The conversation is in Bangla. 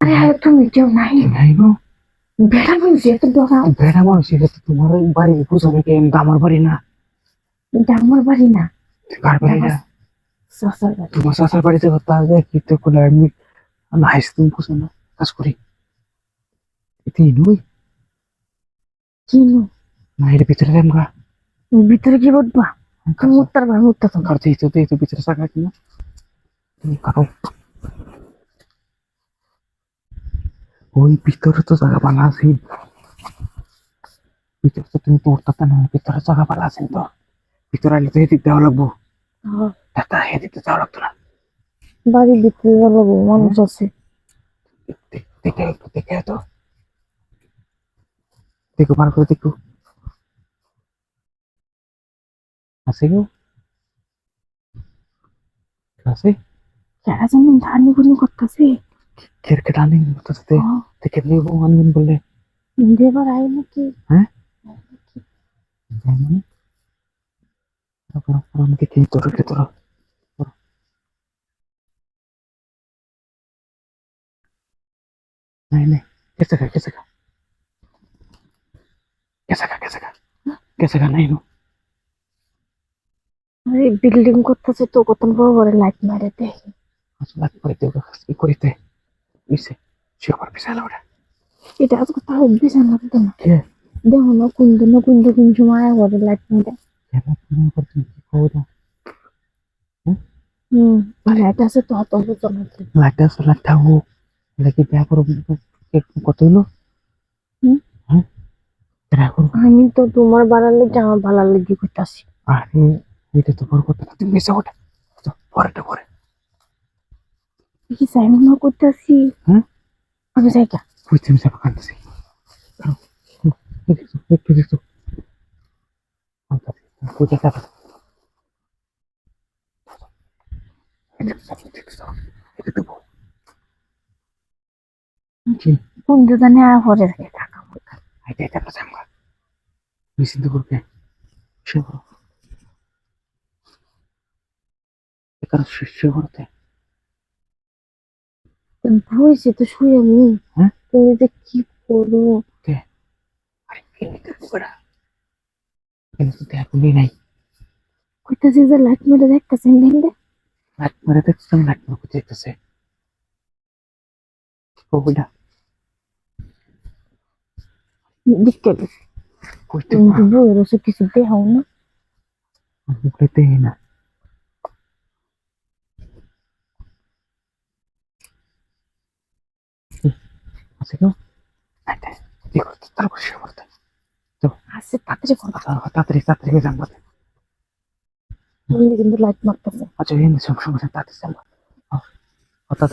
আরে আরে তুমি কেউ নাই। নাই গো। বেড়া বলছি এত ডরাও বেড়া। মানুষ এটা তো তোমার বাড়ি বুঝো নাকি আমার বাড়ি না? এটা আমার বাড়ি না। কার বাড়ি না সসার বাড়ি। তোমার শাশুর বাড়িতে করতে হবে কি তো আমি আমি হাইস তুমি বুঝো না কাজ করি। এতে নই কিনো না এর ভিতরে আমরা ভিতরে কি বলবা তুমি উত্তর ভাই উত্তর তো কার এই তো ভিতরে থাকা কিনা? তুমি কারও ওই ভিতরে তো জায়গা বানা আছে। ভিতরে তো তুমি তো উঠতে না ভিতরে জায়গা বানা আছে তো। ভিতরে আইলে তো এদিক দেওয়া লাগবো। তা এদিক দেওয়া লাগতো না। বাড়ির ভিতরে যাব মানুষ আছে। দেখে একটু দেখে তো দেখো বার করে দেখো। আছে কেউ আছে? যারা ধানি গুনি করতেছে। खिरखिटाने की मदद से ಕಿರ್ಕಿಟಾನಿ ಮುತ್ತುತ್ತೆ ತೆಕೆಲಿ ಬೋ ಅನ್ಬಿನ್ ಬಲ್ಲೆ ಹಿಂದೆ ಬರಾಯಿನ ಕಿ ಹಾ ಜಮನಿ ಅಪರ ಅಪರ हम कितनी ತೋರ के ತೋರ नहीं नहीं कैसे का कैसे का कैसे का कैसे का कैसे का नहीं अरे बिल्डिंग को तो से तो कोतन बहुत बड़े लाइट मारे थे लाइट पड़े थे उसकी कोई थे সে আমার পিছালা ওটা এটা আজকে তাও বিছানা দিতে না দেখো না কোন দিন কোন কোন সময় বড় লাইট করতে কইরা হুম লাইট আছে তো অত বুঝো না কি। লাটা লাটা ও লাগি বিয়া করব কত হলো? হ্যাঁ আমি তো তোমার বাড়ার লেগে আমার ভাড়ার লেগে করতেছি আরে এটা তো বড় কথা তুমি মিশে ওটা পরেটা করে কি চাই মনে করতেছি হুম? আমি যাই কা বুঝতে মিশে কাঁদতেছি একটু একটু পূজা কাটা কি কোন দোকানে আর পরে থাকে টাকা আইতে আইতে আমরা যাব নিশ্চিন্ত করবে সে করো এখানে শিষ্য করতে ভুয়েছে তো শুয়ে আমি হ্যাঁ? তুমি যে কি করো আরে এমনিতে করা কিন্তু তো এখনই নাই কইতাছি যে লাইট মেরে দেখতেছেন দেখলে লাট মারে দেখছো লাট মারে কোথায় দেখতেছে কবিটা দিকে কইতে তুমি তো বউয়ের ওসব কিছু দেখাও না মুখেতে না তাড়াতাড়ি করো। তাড়াতাড়ি তাড়াতাড়ি জানব কিন্তু লাইট মারতেছে। আচ্ছা এই সমস্যা তাড়াতাড়ি জানব তাড়াতাড়ি